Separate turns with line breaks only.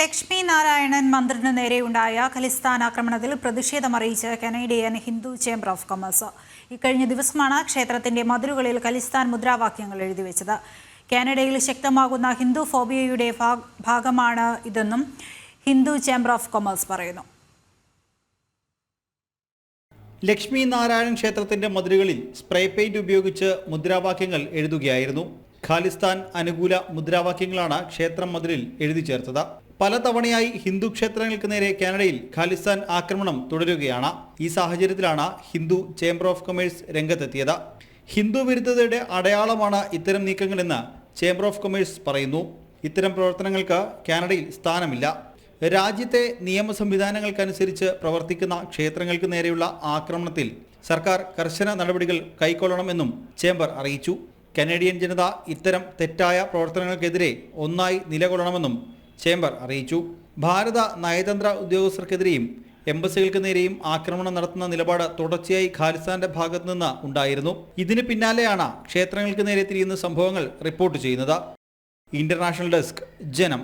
ലക്ഷ്മി നാരായണൻ മന്ദിറിന് നേരെയുണ്ടായ ഖലിസ്ഥാൻ ആക്രമണത്തിൽ പ്രതിഷേധമറിയിച്ച് Canadian Hindu chamber of commerce. ഇക്കഴിഞ്ഞ ദിവസമാണ് ക്ഷേത്രത്തിന്റെ മതിലുകളിൽ ഖലിസ്ഥാൻ മുദ്രാവാക്യങ്ങൾ എഴുതിവെച്ചത് കാനഡയിൽ ശക്തമാകുന്ന ഹിന്ദു ഫോബിയയുടെ ഭാഗമാണ് ഇതെന്നും ഹിന്ദു ചേംബർ ഓഫ് കൊമേഴ്സ് പറയുന്നു.
ലക്ഷ്മി നാരായണൻ ക്ഷേത്രത്തിന്റെ മതിലുകളിൽ സ്പ്രേ പെയിന്റ് ഉപയോഗിച്ച് മുദ്രാവാക്യങ്ങൾ എഴുതുകയായിരുന്നു. ഖാലിസ്ഥാൻ അനുകൂല മുദ്രാവാക്യങ്ങളാണ് ക്ഷേത്രം മതിലിൽ എഴുതി ചേർത്തത്. പലതവണയായി ഹിന്ദു ക്ഷേത്രങ്ങൾക്ക് നേരെ കാനഡയിൽ ഖാലിസ്ഥാൻ ആക്രമണം തുടരുകയാണ്. ഈ സാഹചര്യത്തിലാണ് ഹിന്ദു ചേംബർ ഓഫ് കൊമേഴ്സ് രംഗത്തെത്തിയത്. ഹിന്ദു വിരുദ്ധതയുടെ അടയാളമാണ് ഇത്തരം നീക്കങ്ങളെന്ന് ചേംബർ ഓഫ് കൊമേഴ്സ് പറയുന്നു. ഇത്തരം പ്രവർത്തനങ്ങൾക്ക് കാനഡയിൽ സ്ഥാനമില്ല. രാജ്യത്തെ നിയമ സംവിധാനങ്ങൾക്കനുസരിച്ച് പ്രവർത്തിക്കുന്ന ക്ഷേത്രങ്ങൾക്ക് നേരെയുള്ള ആക്രമണത്തിൽ സർക്കാർ കർശന നടപടികൾ കൈക്കൊള്ളണമെന്നും ചേംബർ അറിയിച്ചു. കനേഡിയൻ ജനത ഇത്തരം തെറ്റായ പ്രവർത്തനങ്ങൾക്കെതിരെ ഒന്നായി നിലകൊള്ളണമെന്നും ചേംബർ അറിയിച്ചു. ഭാരത നയതന്ത്ര ഉദ്യോഗസ്ഥർക്കെതിരെയും എംബസികൾക്ക് നേരെയും ആക്രമണം നടത്തുന്ന നിലപാട് തുടർച്ചയായി ഖാലിസ്ഥാന്റെ ഭാഗത്തു നിന്ന് ഉണ്ടായിരുന്നു. ഇതിന് പിന്നാലെയാണ് ക്ഷേത്രങ്ങൾക്ക് നേരെ തിരിയുന്ന സംഭവങ്ങൾ റിപ്പോർട്ട് ചെയ്യുന്നത്. ഇന്റർനാഷണൽ ഡെസ്ക് ജനം.